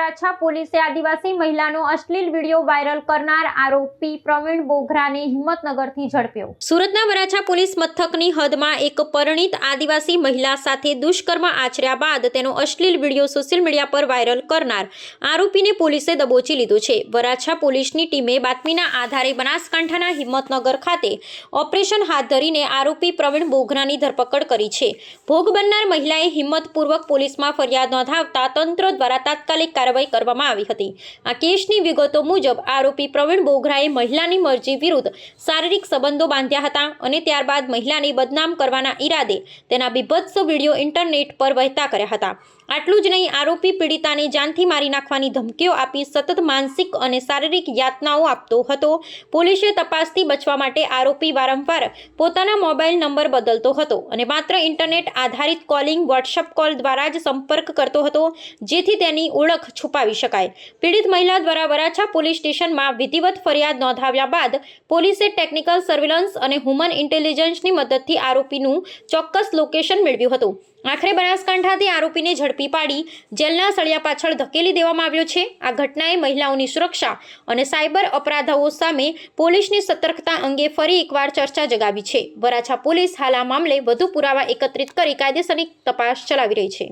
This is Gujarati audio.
વરાછા પોલીસે આદિવાસી મહિલાનો અશ્લીલ વીડિયો વાયરલ કરનાર આરોપી પ્રવીણ બોઘરાને હિંમતનગરથી ઝડપ્યો. સુરતના વરાછા પોલીસ મથકની હદમાં એક પરિણીત આદિવાસી મહિલા સાથે દુષ્કર્મ આચર્યા બાદ તેનો અશ્લીલ વીડિયો સોશિયલ મીડિયા પર વાયરલ કરનાર આરોપીને પોલીસે દબોચી લીધો છે. વરાછા પોલીસની ટીમે બાતમીના આધારે બનાસકાંઠાના હિંમતનગર ખાતે ઓપરેશન હાથ ધરીને આરોપી પ્રવીણ બોઘરાની ધરપકડ કરી છે. ભોગ બનનાર મહિલાએ હિંમતપૂર્વક પોલીસમાં ફરિયાદ નોંધાવતા તંત્ર દ્વારા તાત્કાલિક કાર્યવાહી કરવામાં આવી હતી. આ કેસની વિગતો મુજબ આરોપી પ્રવીણ બોઘરાએ મહિલાની મરજી વિરુદ્ધ શારીરિક સંબંધો બાંધ્યા હતા અને ત્યારબાદ મહિલાને બદનામ કરવાના ઈરાદે તેના બીભત્સ વીડિયો ઇન્ટરનેટ પર વહેતા કર્યા હતા. આટલું જ નહીં, આરોપી પીડિતાને જાનથી મારી નાખવાની ધમકીઓ આપી સતત માનસિક અને શારીરિક યાતનાઓ આપતો હતો. પોલીસે તપાસથી બચવા માટે આરોપી વારંવાર પોતાના મોબાઈલ નંબર બદલતો હતો અને માત્ર ઇન્ટરનેટ આધારિત કોલિંગ વોટ્સઅપ કોલ દ્વારા જ સંપર્ક કરતો હતો, જેથી તેની ઓળખ છુપાવી શકાય. પીડિત મહિલા દ્વારા વરાછા પોલીસ સ્ટેશનમાં વિધિવત ફરિયાદ નોંધાવ્યા બાદ પોલીસે ટેકનિકલ સર્વેલન્સ અને હ્યુમન ઇન્ટેલિજન્સની મદદથી આરોપીનું ચોક્કસ લોકેશન મેળવ્યું હતું. આખરે બનાસકાંઠાથી આરોપીને ઝડપી પાડી જેલના સળિયા પાછળ ધકેલી દેવામાં આવ્યો છે. આ ઘટનાએ મહિલાઓની સુરક્ષા અને સાયબર અપરાધો સામે પોલીસની સતર્કતા અંગે ફરી એકવાર ચર્ચા જગાવી છે. વરાછા પોલીસ હાલ આ મામલે વધુ પુરાવા એકત્રિત કરી કાયદેસરની તપાસ ચલાવી રહી છે.